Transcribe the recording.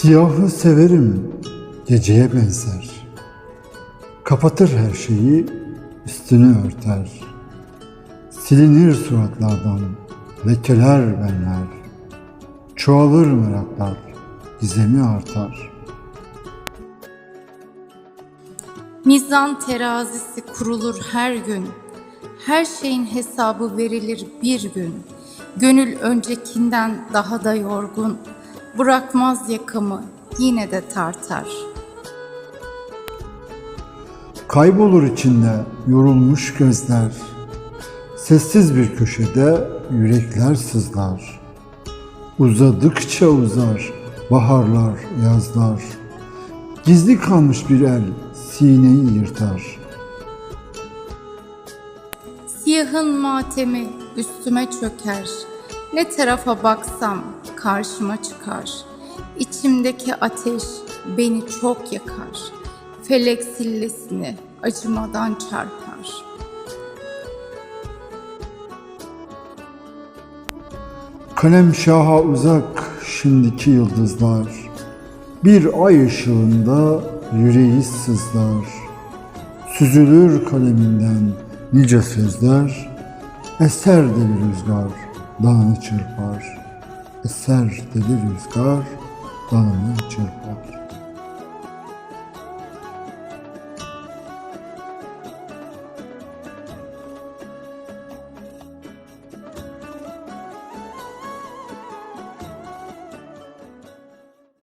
Siyahı severim, geceye benzer. Kapatır her şeyi, üstünü örter. Silinir suratlardan, lekeler benler. Çoğalır meraklar, gizemi artar. Mizan terazisi kurulur her gün. Her şeyin hesabı verilir bir gün. Gönül öncekinden daha da yorgun. Bırakmaz yakamı yine de tartar. Kaybolur içinde yorulmuş gözler. Sessiz bir köşede yürekler sızlar. Uzadıkça uzar baharlar, yazlar. Gizli kalmış bir el sineyi yırtar. Siyahın matemi üstüme çöker. Ne tarafa baksam karşıma çıkar. İçimdeki ateş beni çok yakar. Felek sillesini acımadan çarpar. Kalem şaha uzak şimdiki yıldızlar. Bir ay ışığında yüreği sızlar. Süzülür kaleminden nice sözler. Eser deli rüzgar dalını çırpar. Eser deli rüzgar dalını çırpar.